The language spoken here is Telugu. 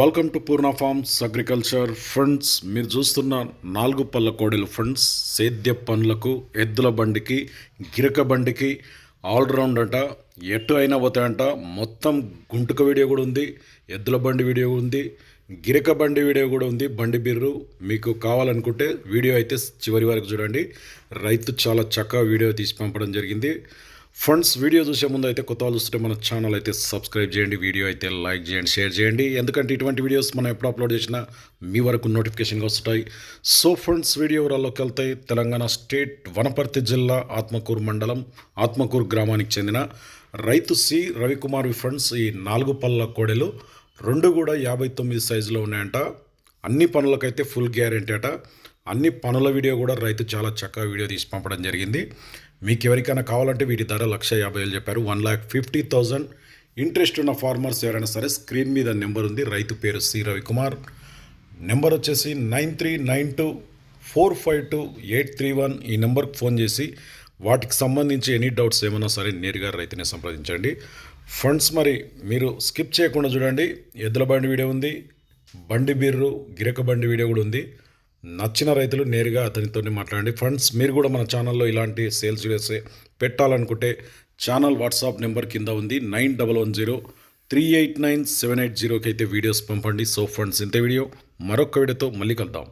Welcome to Purna farms agriculture funds మీరు చూస్తున్న నాలుగు పళ్ళ కోడెలు ఫండ్స్ సేద్య పనులకు ఎద్దుల బండికి గిరక బండికి ఆల్రౌండ్ అంట ఎటు అయినా పోతాయంట మొత్తం గుంటుక వీడియో కూడా ఉంది ఎద్దుల బండి వీడియో ఉంది గిరక బండి వీడియో కూడా ఉంది. బండి బిర్రు మీకు కావాలనుకుంటే వీడియో అయితే చివరి వరకు చూడండి. రైతు చాలా చక్కగా వీడియో తీసి పంపడం జరిగింది. ఫ్రెండ్స్ వీడియో చూసే ముందు అయితే కొత్త వాళ్ళు చూస్తే మన ఛానల్ అయితే సబ్స్క్రైబ్ చేయండి వీడియో అయితే లైక్ చేయండి షేర్ చేయండి. ఎందుకంటే ఇటువంటి వీడియోస్ మనం ఎప్పుడు అప్లోడ్ చేసినా మీ వరకు నోటిఫికేషన్గా వస్తాయి సో ఫ్రెండ్స్ వీడియో వివరాల్లోకి వెళ్తాయి తెలంగాణ స్టేట్ వనపర్తి జిల్లా ఆత్మకూరు మండలం ఆత్మకూరు గ్రామానికి చెందిన రైతు సి రవికుమార్ ఫ్రెండ్స్ ఈ నాలుగు పళ్ళ కోడెలు. రెండు కూడా యాభై తొమ్మిది సైజులో ఉన్నాయంట. అన్ని పనులకైతే ఫుల్ గ్యారెంటీ అట. అన్ని పనుల వీడియో కూడా రైతు చాలా చక్కగా వీడియో తీసి పంపడం జరిగింది. మీకు ఎవరికైనా కావాలంటే వీటి ధర లక్ష యాభై వేలు చెప్పారు. One lakh fifty thousand interest ఉన్న ఫార్మర్స్ ఎవరైనా సరే స్క్రీన్ మీద నెంబర్ ఉంది. రైతు పేరు సి రవికుమార్. నెంబర్ వచ్చేసి nine three nine two four five two eight three one ఈ నెంబర్కి ఫోన్ చేసి వాటికి సంబంధించి ఎనీ డౌట్స్ ఏమైనా సరే నేరుగా రైతుని సంప్రదించండి. ఫండ్స్ మరి మీరు స్కిప్ చేయకుండా చూడండి. ఎద్దుల బండి వీడియో ఉంది. బండి బీర్రు గిరక బండి వీడియో కూడా ఉంది. నచ్చిన రైతులు నేరుగా అతనితోనే మాట్లాడండి. ఫ్రెండ్స్ మీరు కూడా మన ఛానల్లో ఇలాంటి సేల్స్ వీడియోస్ పెట్టాలనుకుంటే ఛానల్ వాట్సాప్ నెంబర్ కింద ఉంది. Nine double one zero three eight nine seven eight జీరోకి అయితే వీడియోస్ పంపండి. సో ఫ్రెండ్స్ ఇంత వీడియో. మరొక వీడియోతో మళ్ళీ కలుద్దాం.